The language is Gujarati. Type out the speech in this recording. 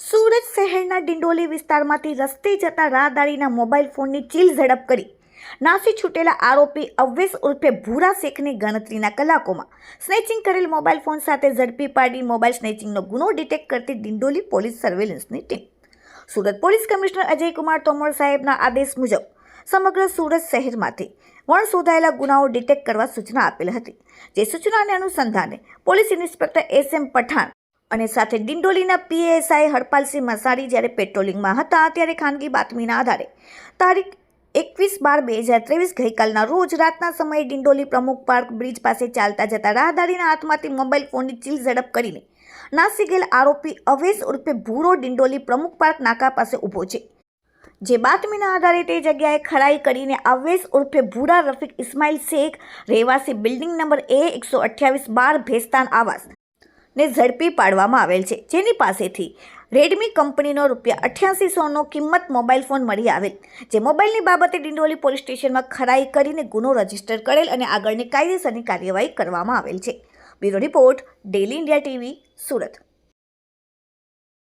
સુરત શહેરના ડિંડોલી વિસ્તારમાંથી રસ્તે જતા રાહદારીના મોબાઈલ ફોનની ચીલ ઝડપ કરી. નાસી છૂટેલા આરોપી અવેશ ઉર્ફે ભૂરા શેખની ગણતરીના કલાકોમાં સ્નેચિંગ કરેલ મોબાઈલ ફોન સાથે ઝડપી પાડી મોબાઈલ સ્નેચિંગનો ગુનો ડિટેક્ટ કરતી Dindoli police સર્વેલન્સની team. Surat police commissioner Ajaykumar Tomar સાહેબના આદેશ મુજબ સમગ્ર સુરત શહેરમાંથી વણ શોધાયેલા ગુનાઓ ડિટેક્ટ કરવા સૂચના આપેલ હતી. જે સૂચનાને અનુસંધાને police inspector S M Pathan અને સાથે ડિંડોલીના પીએસઆઈ હરપાલસિંહ મસારી જ્યારે પેટ્રોલિંગમાં હતા ત્યારે ખાનગી બાતમીના આધારે તારીખ એકવીસ બાર બે હજાર ત્રેવીસ ગઈકાલના રોજ રાતના સમયે ડિંડોલી પ્રમુખ પાર્ક બ્રિજ પાસે ચાલતા જતા રાહદારીના હાથમાંથી મોબાઈલ ફોનની ચીલ ઝડપ કરીને નાસી ગયેલ આરોપી અવેશ ઉર્ફે ભૂરો ડિંડોલી પ્રમુખ પાર્ક નાકા પાસે ઊભો છે. જે બાતમીના આધારે તે જગ્યાએ ખરાઈ કરીને અવેશ ઉર્ફે ભૂરા રફીક ઇસ્માઇલ શેખ રહેવાસી બિલ્ડિંગ નંબર એ એકસો અઠ્યાવીસ બાર ભેસ્તાન આવાસ ને ઝડપી પાડવામાં આવેલ છે. જેની પાસેથી રેડમી કંપનીનો રૂપિયા અઠ્યાસી સોનો કિંમત મોબાઈલ ફોન મળી આવેલ, જે મોબાઈલની બાબતે ડિંડોલી પોલીસ સ્ટેશનમાં ખરાઈ કરીને ગુનો રજિસ્ટર કરેલ અને આગળની કાયદેસરની કાર્યવાહી કરવામાં આવેલ છે. Bureau report daily India TV, Surat.